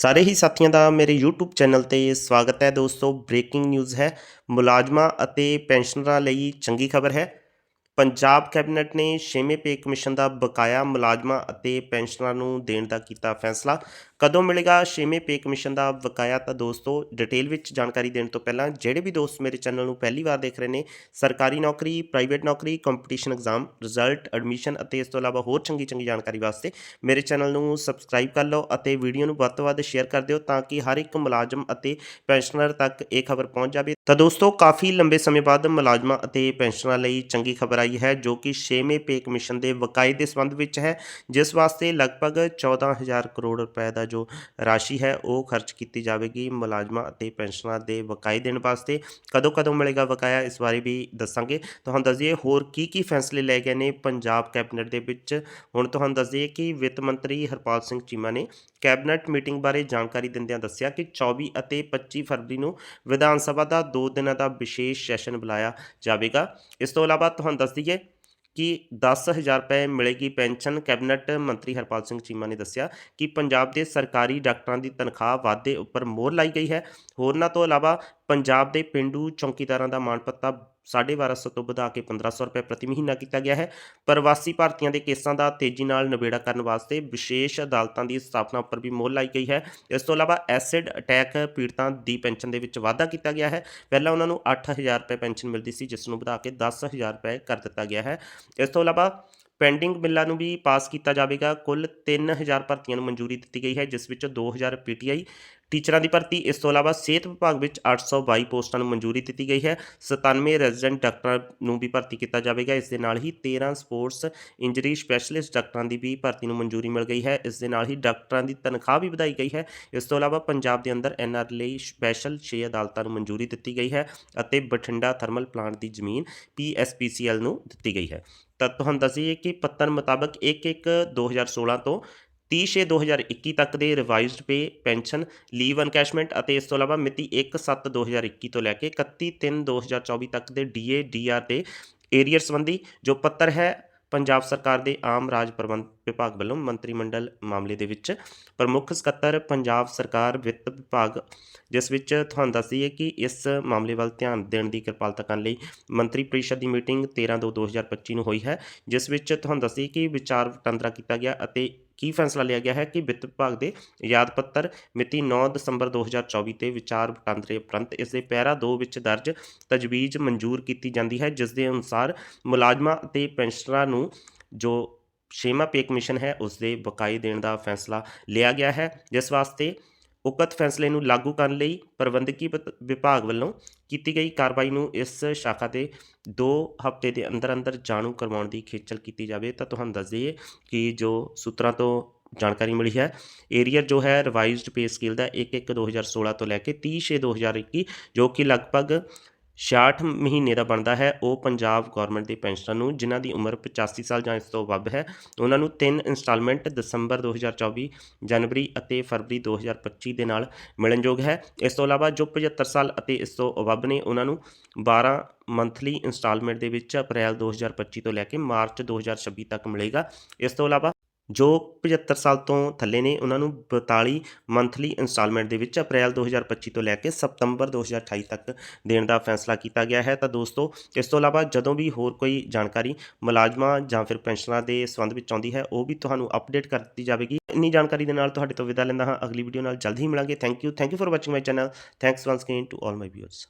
ਸਾਰੇ ਹੀ ਸਾਥੀਆਂ ਦਾ ਮੇਰੇ YouTube ਚੈਨਲ ਤੇ ਸਵਾਗਤ ਹੈ ਦੋਸਤੋ। ਬ੍ਰੇਕਿੰਗ ਨਿਊਜ਼ ਹੈ। ਮੁਲਾਜ਼ਮਾਂ ਅਤੇ ਪੈਨਸ਼ਨਰਾਂ ਲਈ ਚੰਗੀ ਖਬਰ ਹੈ। ਪੰਜਾਬ ਕੈਬਨਿਟ ਨੇ ਛੇਵੇਂ ਪੇ ਕਮਿਸ਼ਨ ਦਾ ਬਕਾਇਆ ਮੁਲਾਜ਼ਮਾਂ ਅਤੇ ਪੈਨਸ਼ਨਰਾਂ ਨੂੰ ਦੇਣ ਦਾ ਕੀਤਾ ਫੈਸਲਾ। ਕਦੋਂ ਮਿਲੇਗਾ ਛੇਵੇਂ ਪੇ ਕਮਿਸ਼ਨ ਦਾ ਬਕਾਇਆ ਤਾਂ ਦੋਸਤੋ ਡਿਟੇਲ ਵਿੱਚ ਜਾਣਕਾਰੀ ਦੇਣ ਤੋਂ ਪਹਿਲਾਂ ਜਿਹੜੇ ਵੀ ਦੋਸਤ ਮੇਰੇ ਚੈਨਲ ਨੂੰ ਪਹਿਲੀ ਵਾਰ ਦੇਖ ਰਹੇ ਨੇ, ਸਰਕਾਰੀ ਨੌਕਰੀ ਪ੍ਰਾਈਵੇਟ ਨੌਕਰੀ ਕੰਪੀਟੀਸ਼ਨ ਐਗਜ਼ਾਮ ਰਿਜ਼ਲਟ ਐਡਮਿਸ਼ਨ ਅਤੇ ਇਸ ਤੋਂ ਇਲਾਵਾ ਹੋਰ ਚੰਗੀ ਚੰਗੀ ਜਾਣਕਾਰੀ ਵਾਸਤੇ ਮੇਰੇ ਚੈਨਲ ਨੂੰ ਸਬਸਕ੍ਰਾਈਬ ਕਰ ਲਓ ਅਤੇ ਵੀਡੀਓ ਨੂੰ ਵੱਧ ਤੋਂ ਵੱਧ ਸ਼ੇਅਰ ਕਰ ਦਿਓ ਤਾਂ ਕਿ ਹਰ ਇੱਕ ਮੁਲਾਜ਼ਮ ਅਤੇ ਪੈਨਸ਼ਨਰ ਤੱਕ ਇਹ ਖਬਰ ਪਹੁੰਚ ਜਾਵੇ। ਤਾਂ ਦੋਸਤੋ, ਕਾਫੀ ਲੰਬੇ ਸਮੇਂ ਬਾਅਦ ਮੁਲਾਜ਼ਮਾਂ ਅਤੇ ਪੈਨਸ਼ਨਰਾਂ ਲਈ ਚੰਗੀ ਖਬਰ ਆਈ ਹੈ ਜੋ ਕਿ 6ਵੇਂ ਪੇ ਕਮਿਸ਼ਨ ਦੇ ਵਕਾਏ ਦੇ ਸੰਬੰਧ ਵਿੱਚ ਹੈ, ਜਿਸ ਵਾਸਤੇ ਲਗਭਗ 14000 ਕਰੋੜ ਰੁਪਏ ਦਾ ਜੋ ਰਾਸ਼ੀ ਹੈ, ਉਹ ਖਰਚ ਕੀਤੀ ਜਾਵੇਗੀ ਮੁਲਾਜ਼ਮਾਂ ਅਤੇ ਪੈਨਸ਼ਨਾਂ ਦੇ ਬਕਾਏ ਦੇਣ ਵਾਸਤੇ। ਕਦੋਂ ਕਦੋਂ ਮਿਲੇਗਾ ਬਕਾਇਆ, ਇਸ ਬਾਰੇ ਵੀ ਦੱਸਾਂਗੇ। ਤੁਹਾਨੂੰ ਦੱਸ ਦਈਏ, ਹੋਰ ਕੀ ਕੀ ਫੈਸਲੇ ਲਏ ਗਏ ਨੇ ਪੰਜਾਬ ਕੈਬਨਿਟ ਦੇ ਵਿੱਚ? ਹੁਣ ਤੁਹਾਨੂੰ ਦੱਸ ਦਈਏ ਕਿ ਵਿੱਤ ਮੰਤਰੀ ਹਰਪਾਲ ਸਿੰਘ ਚੀਮਾ ਨੇ ਕੈਬਨਿਟ ਮੀਟਿੰਗ ਬਾਰੇ ਜਾਣਕਾਰੀ ਦਿੰਦਿਆਂ ਦੱਸਿਆ ਕਿ 24 ਅਤੇ 25 ਫਰਵਰੀ ਨੂੰ ਵਿਧਾਨ ਸਭਾ ਦਾ 2 ਦਿਨਾਂ ਦਾ ਵਿਸ਼ੇਸ਼ ਸੈਸ਼ਨ ਬੁਲਾਇਆ ਜਾਵੇਗਾ। ਇਸ ਤੋਂ ਇਲਾਵਾ ਤੁਹਾਨੂੰ ਦੱਸ ਦਈਏ ਕਿ 10000 ਰੁਪਏ ਮਿਲੇਗੀ ਪੈਨਸ਼ਨ ਕੈਬਨਿਟ ਮੰਤਰੀ ਹਰਪਾਲ ਸਿੰਘ ਚੀਮਾ ਨੇ ਦੱਸਿਆ ਕਿ ਪੰਜਾਬ ਦੇ ਸਰਕਾਰੀ ਡਾਕਟਰਾਂ ਦੀ ਤਨਖਾਹ ਵਾਧੇ ਉੱਪਰ ਮੋਹਰ ਲਾਈ ਗਈ ਹੈ। ਹੋਰਨਾਂ ਤੋਂ ਇਲਾਵਾ ਪੰਜਾਬ ਦੇ ਪਿੰਡੂ ਚੌਕੀਦਾਰਾਂ ਦਾ ਮਾਣ ਪੱਤਾ 1250 ਤੋਂ ਵਧਾ ਕੇ 1500 ਰੁਪਏ ਪ੍ਰਤੀ ਮਹੀਨਾ ਕੀਤਾ ਗਿਆ ਹੈ। ਪ੍ਰਵਾਸੀ ਭਾਰਤੀਆਂ ਦੇ ਕੇਸਾਂ ਦਾ ਤੇਜ਼ੀ ਨਾਲ ਨਿਬੇੜਾ ਕਰਨ ਵਾਸਤੇ ਵਿਸ਼ੇਸ਼ ਅਦਾਲਤਾਂ ਦੀ ਸਥਾਪਨਾ ਉੱਪਰ ਵੀ ਮੋਹਰ ਲਾਈ ਗਈ ਹੈ। ਇਸ ਤੋਂ ਇਲਾਵਾ ਐਸਿਡ ਅਟੈਕ ਪੀੜਤਾਂ ਦੀ ਪੈਨਸ਼ਨ ਦੇ ਵਿੱਚ ਵਾਧਾ ਕੀਤਾ ਗਿਆ ਹੈ। ਪਹਿਲਾਂ ਉਹਨਾਂ ਨੂੰ 8000 ਰੁਪਏ ਪੈਨਸ਼ਨ ਮਿਲਦੀ ਸੀ, ਜਿਸ ਨੂੰ ਵਧਾ ਕੇ 10000 ਰੁਪਏ ਕਰ ਦਿੱਤਾ ਗਿਆ ਹੈ। ਇਸ ਤੋਂ ਇਲਾਵਾ ਪੈਂਡਿੰਗ ਬਿੱਲਾਂ ਨੂੰ ਵੀ ਪਾਸ ਕੀਤਾ ਜਾਵੇਗਾ। ਕੁੱਲ 3000 ਭਰਤੀਆਂ ਨੂੰ ਮਨਜ਼ੂਰੀ ਦਿੱਤੀ ਗਈ ਹੈ, ਜਿਸ ਵਿੱਚ 2000 ਪੀਟੀਆਈ ਟੀਚਰਾਂ ਦੀ ਭਰਤੀ। ਇਸ ਤੋਂ ਇਲਾਵਾ ਸਿਹਤ ਵਿਭਾਗ ਵਿੱਚ 822 ਪੋਸਟਾਂ ਨੂੰ ਮਨਜ਼ੂਰੀ ਦਿੱਤੀ ਗਈ ਹੈ। 97 ਰੈਜ਼ੀਡੈਂਟ ਡਾਕਟਰਾਂ ਨੂੰ ਵੀ ਭਰਤੀ ਕੀਤਾ ਜਾਵੇਗਾ। ਇਸ ਦੇ ਨਾਲ ਹੀ 13 ਸਪੋਰਟਸ ਇੰਜਰੀ ਸਪੈਸ਼ਲਿਸਟ ਡਾਕਟਰਾਂ ਦੀ ਵੀ ਭਰਤੀ ਨੂੰ ਮਨਜ਼ੂਰੀ ਮਿਲ ਗਈ ਹੈ। ਇਸ ਦੇ ਨਾਲ ਹੀ ਡਾਕਟਰਾਂ ਦੀ ਤਨਖਾਹ ਵੀ ਵਧਾਈ ਗਈ ਹੈ। ਇਸ ਤੋਂ ਇਲਾਵਾ ਪੰਜਾਬ ਦੇ ਅੰਦਰ ਐਨਆਰ ਲਈ ਸਪੈਸ਼ਲ 6 ਅਦਾਲਤਾਂ ਨੂੰ ਮਨਜ਼ੂਰੀ ਦਿੱਤੀ ਗਈ ਹੈ ਅਤੇ ਬਠਿੰਡਾ ਥਰਮਲ ਪਲਾਂਟ ਦੀ ਜ਼ਮੀਨ ਪੀਐਸਪੀਸੀਐਲ ਨੂੰ ਦਿੱਤੀ ਗਈ ਹੈ। ਤਾਂ ਤੁਹਾਨੂੰ ਦੱਸੀਏ ਕਿ ਪੱਤਰ ਮੁਤਾਬਕ 1/1/2016 ਤੋਂ 30/6/2021 ਤੱਕ ਦੇ revised pay pension leave encashment ਅਤੇ ਇਸ ਤੋਂ ਇਲਾਵਾ ਮਿਤੀ 1/7/2021 ਤੋਂ ਲੈ ਕੇ 31/3/2024 ਤੱਕ ਦੇ ਡੀਏ ਡੀਆਰ ਦੇ ਏਰੀਅਰ ਸੰਬੰਧੀ ਜੋ ਪੱਤਰ ਹੈ ਪੰਜਾਬ ਸਰਕਾਰ ਦੇ ਆਮ ਰਾਜ ਪ੍ਰਬੰਧ ਵਿਭਾਗ ਵੱਲੋਂ ਮੰਤਰੀ ਮੰਡਲ ਮਾਮਲੇ ਦੇ ਵਿੱਚ ਪ੍ਰਮੁੱਖ ਸਕੱਤਰ ਪੰਜਾਬ ਸਰਕਾਰ ਵਿੱਤ ਵਿਭਾਗ, ਜਿਸ ਵਿੱਚ ਤੁਹਾਨੂੰ ਦੱਸ ਦਈਏ ਕਿ ਇਸ ਮਾਮਲੇ ਵੱਲ ਧਿਆਨ ਦੇਣ ਦੀ ਕਿਰਪਾਲਤਾ ਕਰਨ ਲਈ ਮੰਤਰੀ ਪਰਿਸ਼ਦ ਦੀ ਮੀਟਿੰਗ 13/2/2025 ਨੂੰ ਹੋਈ ਹੈ, ਜਿਸ ਵਿੱਚ ਤੁਹਾਨੂੰ ਦੱਸ ਦਈਏ ਕਿ ਵਿਚਾਰ ਵਟਾਂਦਰਾ ਕੀਤਾ ਗਿਆ ਅਤੇ ਕੀ ਫੈਸਲਾ ਲਿਆ ਗਿਆ ਹੈ ਕਿ ਵਿੱਤ ਵਿਭਾਗ ਦੇ ਯਾਦ ਪੱਤਰ ਮਿਤੀ 9 ਦਸੰਬਰ 2024 ਤੇ ਵਿਚਾਰ ਵਟਾਂਦਰੇ ਉਪਰੰਤ ਇਸ ਦੇ ਪੈਰਾ 2 ਵਿੱਚ ਦਰਜ ਤਜਵੀਜ਼ ਮਨਜ਼ੂਰ ਕੀਤੀ ਜਾਂਦੀ ਹੈ, ਜਿਸ ਦੇ ਅਨੁਸਾਰ ਮੁਲਾਜ਼ਮਾਂ ਅਤੇ ਪੈਨਸ਼ਨਰਾਂ ਨੂੰ ਜੋ ਛੇਵਾਂ ਪੇ ਕਮਿਸ਼ਨ ਹੈ, ਉਸ ਦੇ ਬਕਾਏ ਦੇਣ ਦਾ ਫੈਸਲਾ ਲਿਆ ਗਿਆ ਹੈ। ਜਿਸ ਵਾਸਤੇ ਉਕਤ ਫੈਸਲੇ ਨੂੰ ਲਾਗੂ ਕਰਨ ਲਈ ਪ੍ਰਬੰਧਕੀ ਵਿਤ- ਵਿਭਾਗ ਵੱਲੋਂ ਕੀਤੀ ਗਈ ਕਾਰਵਾਈ ਨੂੰ ਇਸ ਸ਼ਾਖਾ ਤੇ 2 ਹਫ਼ਤੇ ਦੇ ਅੰਦਰ ਅੰਦਰ ਜਾਣੂ ਕਰਵਾਉਣ ਦੀ ਖੇਚਲ ਕੀਤੀ ਜਾਵੇ। ਤਾਂ ਤੁਹਾਨੂੰ ਦੱਸ ਦਈਏ ਕਿ ਜੋ ਸੂਤਰਾਂ ਤੋਂ ਜਾਣਕਾਰੀ ਮਿਲੀ ਹੈ ਏਰੀਅਰ ਜੋ ਹੈ ਰਿਵਾਈਜ਼ਡ ਪੇ ਸਕੇਲ ਦਾ 1/1/2016 ਤੋਂ ਲੈ ਕੇ 30/6/2021 ਜੋ ਕਿ ਲਗਭਗ 66 ਮਹੀਨੇ ਦਾ ਬਣਦਾ ਹੈ, ਉਹ ਪੰਜਾਬ ਗਵਰਨਮੈਂਟ ਦੇ ਪੈਨਸ਼ਨਰ ਨੂੰ, ਜਿਨ੍ਹਾਂ ਦੀ ਉਮਰ 85 ਸਾਲ ਜਾਂ ਇਸ ਤੋਂ ਵੱਧ ਹੈ, ਉਹਨਾਂ ਨੂੰ ਤਿੰਨ ਇੰਸਟਾਲਮੈਂਟ ਦਸੰਬਰ 2024 ਜਨਵਰੀ ਅਤੇ ਫਰਵਰੀ 2025 ਦੇ ਨਾਲ ਮਿਲਣਯੋਗ ਹੈ। ਇਸ ਤੋਂ ਇਲਾਵਾ ਜੋ 75 ਸਾਲ ਅਤੇ ਇਸ ਤੋਂ ਵੱਧ ਨੇ, ਉਹਨਾਂ ਨੂੰ 12 ਮੰਥਲੀ ਇੰਸਟਾਲਮੈਂਟ ਦੇ ਵਿੱਚ ਅਪ੍ਰੈਲ 2025 ਤੋਂ ਲੈ ਕੇ ਮਾਰਚ 2026 ਤੱਕ ਮਿਲੇਗਾ। ਇਸ ਤੋਂ ਇਲਾਵਾ ਜੋ 75 ਸਾਲ ਤੋਂ ਥੱਲੇ ਨੇ, ਉਹਨਾਂ ਨੂੰ 42 ਮੰਥਲੀ ਇੰਸਟਾਲਮੈਂਟ ਦੇ ਵਿੱਚ ਅਪ੍ਰੈਲ 2025 ਤੋਂ ਲੈ ਕੇ ਸਤੰਬਰ 2028 ਤੱਕ ਦੇਣ ਦਾ ਫੈਸਲਾ ਕੀਤਾ ਗਿਆ ਹੈ। ਤਾਂ ਦੋਸਤੋ, ਇਸ ਤੋਂ ਇਲਾਵਾ ਜਦੋਂ ਵੀ ਹੋਰ ਕੋਈ ਜਾਣਕਾਰੀ ਮੁਲਾਜ਼ਮਾਂ ਜਾਂ ਫਿਰ ਪੈਨਸ਼ਨਰਾਂ ਦੇ ਸੰਬੰਧ ਵਿੱਚ ਆਉਂਦੀ ਹੈ, ਉਹ ਵੀ ਤੁਹਾਨੂੰ ਅਪਡੇਟ ਕਰ ਦਿੱਤੀ ਜਾਵੇਗੀ। ਇੰਨੀ ਜਾਣਕਾਰੀ ਦੇ ਨਾਲ ਤੁਹਾਡੇ ਤੋਂ ਵਿਦਾ ਲੈਂਦਾ ਹਾਂ। ਅਗਲੀ ਵੀਡੀਓ ਨਾਲ ਜਲਦੀ ਹੀ ਮਿਲਾਂਗੇ। Thank you thank you for watching my channel thanks once again to all my viewers